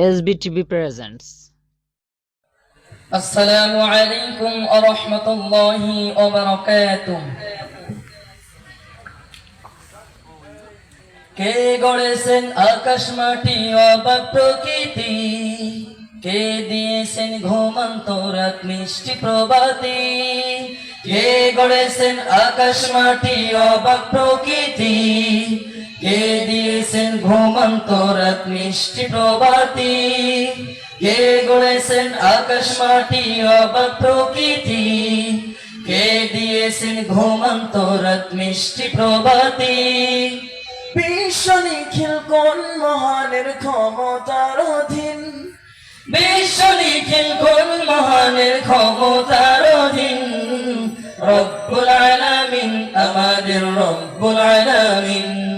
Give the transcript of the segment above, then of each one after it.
SBTV presents. আসসালামু আলাইকুম ওয়া রাহমাতুল্লাহি ওয়া কে গড়েছেন আকাশ মাটি, অবাক প্রকৃতি? কে দিয়েছেন ঘুমন্ত রাত, মিষ্টি প্রভাতি? কে গড়েছেন আকাশ মাটি, অবাক প্রকৃতি? দিয়েছেন ঘুমন্ত রাত মিষ্টি প্রভাতি কে গড়েছেন আকাশ মাটি অবাক প্রকৃতি। কে দিয়েছেন ঘুমন্ত রাত মিষ্টি প্রভাতি বিশ্ব নিখিল কোন মহানের ক্ষমতার অধীন? বিশ্ব নিখিল কোন মহানের ক্ষমতার অধীন? রব্বুল আলামিন আমাদের রব্বুল আলামিন।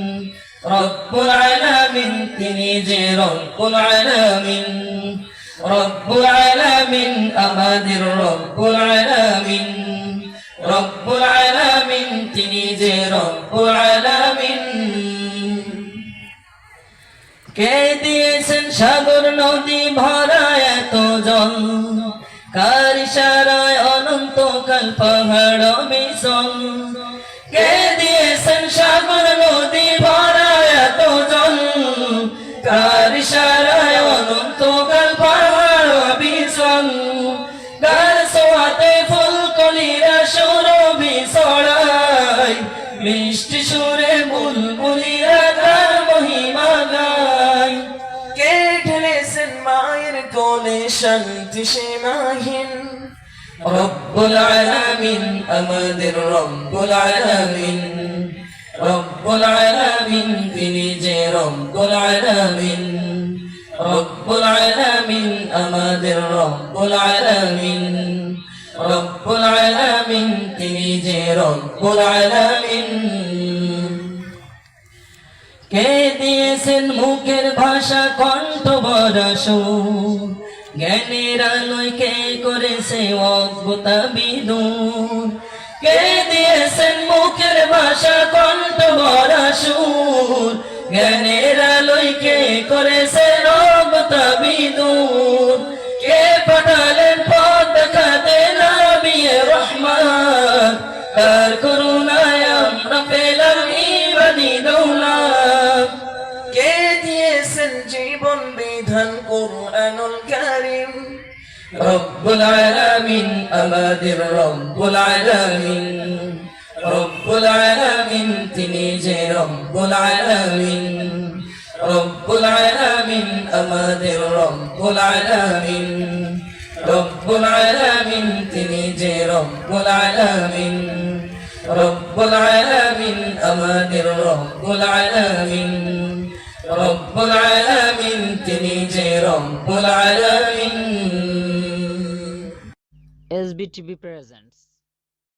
রব্বুল আলামিন, তিনি যে রব্বুল আলামিন। রব্বুল আলামিন, আমাদের রব্বুল আলামিন। রব্বুল আলামিন, তিনি যে রব্বুল আলামিন। কে দিয়েছেন সাগর নদী ভরা এত জল? কার ইশারায় অনন্তকাল পাহাড় মিশন? কোলে শান্তি সীমাহীন। রব্বুল আলামিন আমাদের রব্বুল আলামিন। রব্বুল আলামিন তিনি যে রব্বুল আলামিন। রব্বুল আলামিন আমাদের রব্বুল আলামিন। রব্বুল আলামিন তিনি যে রব্বুল আলামিন। কে দিয়েছেন মুখের ভাষা কণ্ঠ বরস জ্ঞানের আলোয় কে করেছে অজ্ঞতা বিদুর? কে দিয়েছেন মুখের ভাষা কণ্ঠ বরস জ্ঞানের আলোয় কে করেছে অজ্ঞতা বিদুর? কে পাঠালেন পথ দেখাতে নবিয়ে রহমান তার করুণায় বিধান কোরআনুল কারীম রব্বুল আলামিন আমাদের রব্বুল আলামিন রব্বুল আলামিন তিনি যে রব্বুল আলামিন রব্বুল আলামিন আমাদের রব্বুল আলামিন রব্বুল আলামিন তিনি যে রব্বুল আলামিন রব্বুল আলামিন আমাদের রব্বুল আলামিন রব্বুল আলামিন তিনি যে রব্বুল আলামিন SBTV presents.